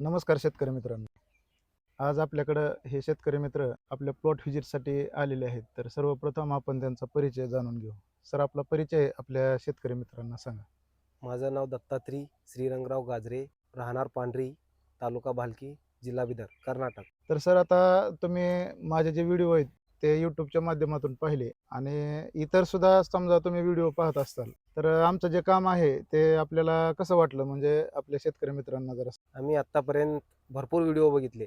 नमस्कार शेतकरी मित्रांनो. आज आपल्याकडं हे शेतकरी मित्र आपल्या प्लॉट व्हिजिटसाठी आलेले आहेत. तर सर्वप्रथम आपण त्यांचा परिचय जाणून घेऊ. सर आपला परिचय आपल्या शेतकरी मित्रांना सांगा. माझं नाव दत्तात्री श्रीरंगराव गाजरे राहणार पांढरी तालुका भालकी जिल्हा बिदर कर्नाटक. तर सर आता तुम्ही माझे जे व्हिडिओ आहेत ते यूट्यूबच्या माध्यमातून पाहिले आणि इतर सुद्धा समजा तुम्ही व्हिडिओ पाहत असताल तर आमचं जे काम आहे ते आपल्याला कसं वाटलं? म्हणजे आपल्या शेतकरी मित्रांना जरा आम्ही आत्तापर्यंत भरपूर व्हिडिओ बघितले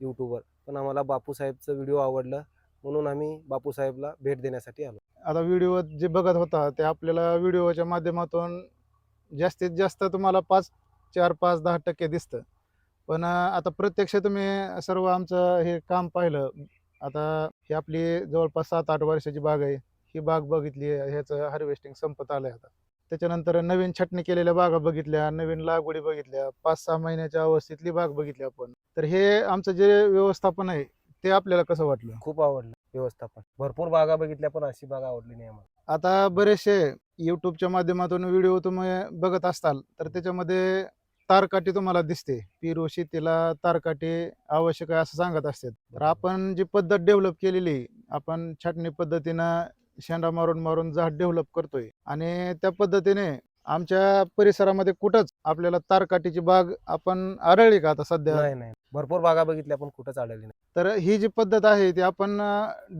यूट्यूबवर पण आम्हाला बापूसाहेबचं व्हिडिओ आवडलं म्हणून आम्ही बापूसाहेबला भेट देण्यासाठी आलो. आता व्हिडिओ जे बघत होता ते आपल्याला व्हिडिओच्या माध्यमातून जास्तीत जास्त तुम्हाला पाच चार पाच दहा टक्के दिसतं. पण आता प्रत्यक्ष तुम्ही सर्व आमचं हे काम पाहिलं. आता ही आपली जवळपास सात आठ वर्षाची बाग आहे. ही बाग बघितली ह्याचं हार्वेस्टिंग संपत आलं आहे आता. त्याच्यानंतर नवीन छटणी केलेल्या बागा बघितल्या नवीन लागवडी बघितल्या पाच सहा महिन्याच्या अवस्थेतली बाग बघितली आपण. तर हे आमचं जे व्यवस्थापन आहे ते आपल्याला कसं वाटलं? खूप आवडलं व्यवस्थापन. भरपूर बागा बघितल्या पण अशी बागा आवडली नाही आम्हाला. आता बरेचसे युट्यूबच्या माध्यमातून व्हिडिओ तुम्ही बघत असताल तर त्याच्यामध्ये तारकाठी तुम्हाला दिसते. पेरू शेतीला तारकाठी आवश्यक आहे असं सांगत असतात. तर आपण जी पद्धत डेव्हलप केलेली आपण छाटणी पद्धतीनं शेंडा मारून मारून झाड डेव्हलप करतोय. आणि त्या पद्धतीने आमच्या परिसरामध्ये कुठंच आपल्याला तारकाठीची बाग आपण आढळली का आता सध्या? नाही नाही. भरपूर बागा बघितल्या पण कुठंच आढळली नाही. तर ही जी पद्धत आहे ती आपण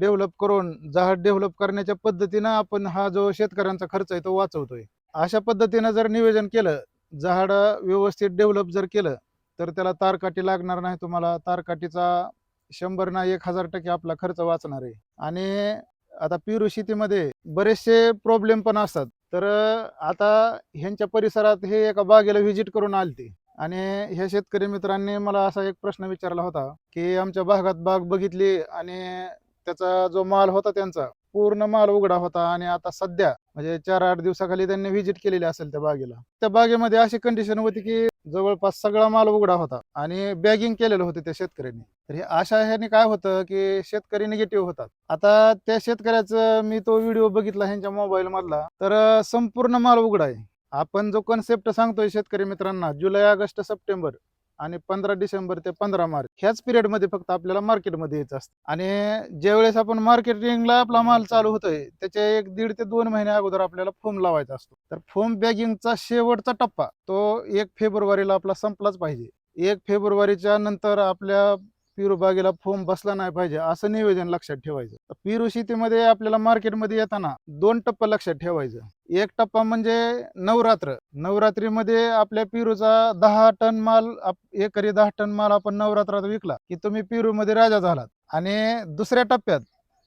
डेव्हलप करून झाड डेव्हलप करण्याच्या पद्धतीनं आपण हा जो शेतकऱ्यांचा खर्च आहे तो वाचवतोय. अशा पद्धतीनं जर नियोजन केलं झाड व्यवस्थित डेव्हलप जर केलं तर त्याला तारकाठी लागणार नाही तुम्हाला. तारकाठीचा शंभर ना एक हजार टक्के आपला खर्च वाचणार आहे. आणि आता पेरू शेतीमध्ये बरेचसे प्रॉब्लेम पण असतात. तर आता ह्यांच्या परिसरात हे एका बागेला व्हिजिट करून आलते. आणि ह्या शेतकरी मित्रांनी मला असा एक प्रश्न विचारला होता की आमच्या भागात बाग बघितली आणि त्याचा जो माल होता त्यांचा पूर्ण माल उघडा होता आणि आता सध्या म्हणजे चार आठ दिवसाखाली त्यांनी व्हिजिट केलेली असेल त्या बागेला. त्या बागेमध्ये अशी कंडिशन होती की जवळपास सगळा माल उघडा होता आणि बॅगिंग केलेलं होतं त्या शेतकऱ्यांनी. तर हे अशा ह्याने काय होतं की शेतकरी निगेटिव्ह होतात. आता त्या शेतकऱ्याचं मी तो व्हिडिओ बघितला ह्यांच्या मोबाईल मधला. तर संपूर्ण माल उघडा आहे. आपण जो कन्सेप्ट सांगतोय शेतकरी मित्रांना जुलै ऑगस्ट सप्टेंबर आणि पंधरा डिसेंबर ते पंधरा मार्च ह्याच पिरियडमध्ये फक्त आपल्याला मार्केटमध्ये यायचं असतं. आणि ज्यावेळेस आपण मार्केटिंगला आपला माल चालू होतोय त्याच्या एक दीड ते दोन महिन्या अगोदर आपल्याला फोम लावायचा असतो. तर फोम बॅगिंगचा शेवटचा टप्पा तो एक फेब्रुवारीला आपला संपलाच पाहिजे. एक फेब्रुवारीच्या नंतर आपल्या पेरू बागेला फोम बसला नाही पाहिजे असं नियोजन लक्षात ठेवायचं. पेरू शेतीमध्ये आपल्याला मार्केटमध्ये येताना दोन टप्पा लक्षात ठेवायचं. एक टप्पा म्हणजे नवरात्र. नवरात्रीमध्ये आपल्या पेरूचा दहा टन माल आप- एकरी दहा टन माल आपण नवरात्रात विकला की तुम्ही पेरूमध्ये राजा झालात. आणि दुसऱ्या टप्प्यात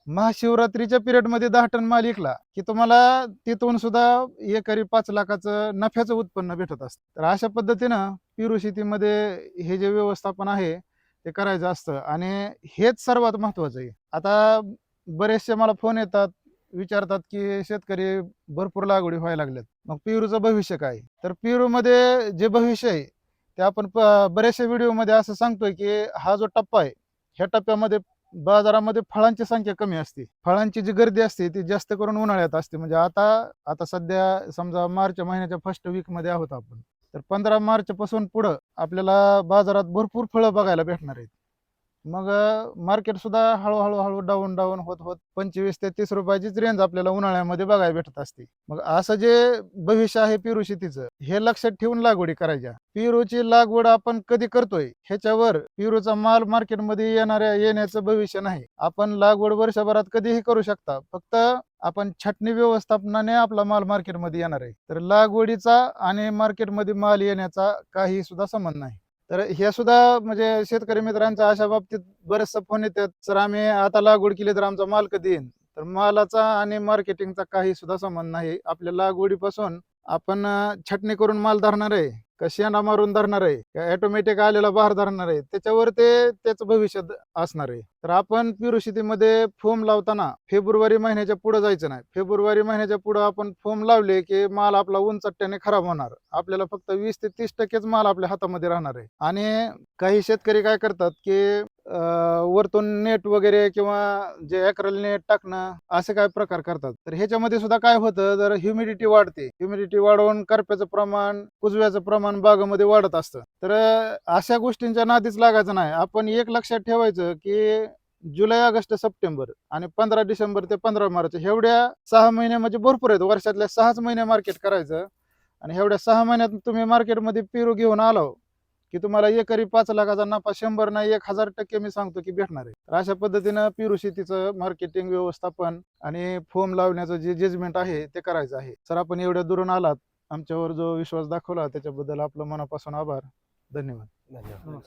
महाशिवरात्रीच्या पिरियडमध्ये दहा टन माल विकला की तुम्हाला तिथून सुद्धा एकरी पाच लाखाचं नफ्याचं उत्पन्न भेटत असतं. तर अशा पद्धतीनं पेरू शेतीमध्ये हे जे व्यवस्थापन आहे ते करायचं असतं. आणि हेच सर्वात महत्वाचं आहे. आता बरेचसे मला फोन येतात विचारतात की शेतकरी भरपूर लागवडी व्हायला लागल्यात. मग पेरूचं भविष्य काय? तर पेरूमध्ये जे भविष्य आहे ते आपण प- बऱ्याचशा व्हिडिओमध्ये असं सांगतोय की हा जो टप्पा आहे ह्या टप्प्यामध्ये बाजारामध्ये फळांची संख्या कमी असते. फळांची जी गर्दी असते ती जास्त करून उन्हाळ्यात असते. म्हणजे आता आता सध्या समजा मार्च महिन्याच्या फर्स्ट वीकमध्ये आहोत आपण. तर पंधरा मार्च पासून पुढं आपल्याला बाजारात भरपूर फळं बघायला भेटणार आहेत. मग मार्केट सुद्धा हळूहळू हळू डाऊन डाऊन होत होत. पंचवीस ते तीस रुपयाचीच रेंज आपल्याला उन्हाळ्यामध्ये बघायला भेटत असते. मग असं जे भविष्य आहे पेरू शेतीचं हे लक्षात ठेवून लागवडी करायच्या. पेरूची लागवड आपण कधी करतोय ह्याच्यावर पेरूचा माल मार्केटमध्ये येणाऱ्या येण्याचं भविष्य नाही. आपण लागवड वर्षभरात कधीही करू शकता. फक्त आपण छटणी व्यवस्थापनाने आपला माल मार्केटमध्ये येणार आहे. तर लागवडीचा आणि मार्केटमध्ये माल येण्याचा काही सुद्धा संबंध नाही. तर ह्या सुद्धा म्हणजे शेतकरी मित्रांचा अशा बाबतीत बरेचसा फोन येतात. सर आम्ही आता लागवड केली तर आमचा माल कधी येईल तर मालाचा आणि मार्केटिंगचा काही सुद्धा संबंध नाही. आपल्या लागवडीपासून आपण छटणी करून माल धरणार आहे. का मारून धरणार आहे? का ऑटोमॅटिक आलेला बहार धरणार आहे? त्याच्यावर ते त्याचं भविष्य असणार आहे. तर आपण पिरू शेतीमध्ये फोम लावताना फेब्रुवारी महिन्याच्या पुढे जायचं नाही. फेब्रुवारी महिन्याच्या पुढे आपण फोम लावले की माल आपला उंचट्ट्याने खराब होणार. आपल्याला फक्त वीस ते तीस टक्केच माल आपल्या हातामध्ये राहणार आहे. आणि काही शेतकरी काय करतात की वरतून नेट वगैरे किंवा जे अॅक्रल नेट टाकणं असे काय प्रकार करतात. तर ह्याच्यामध्ये सुद्धा काय होतं जर ह्युमिडिटी वाढते ह्युमिडिटी वाढवून करप्याचं प्रमाण कुजव्याचं प्रमाण बागामध्ये वाढत असतं. तर अशा गोष्टींच्या नादीच लागायचं नाही. आपण एक लक्षात ठेवायचं की जुलै ऑगस्ट सप्टेंबर आणि पंधरा डिसेंबर ते पंधरा मार्च एवढ्या सहा महिने म्हणजे भरपूर आहेत. वर्षातल्या सहाच महिने मार्केट करायचं आणि एवढ्या सहा महिन्यात तुम्ही मार्केटमध्ये पेरू घेऊन आलो की तुम्हाला एकरी पाच लाखाचा नफा शंभर नाही एक हजार टक्के मी सांगतो की भेटणार आहे. तर अशा पद्धतीनं पेरू शेतीचं मार्केटिंग व्यवस्थापन आणि फोम लावण्याचं जे जजमेंट आहे ते करायचं आहे. सर आपण एवढ्या दुरून आलात. आमच्यावर जो विश्वास दाखवला त्याच्याबद्दल आपलं मनापासून आभार. धन्यवाद. धन्यवाद.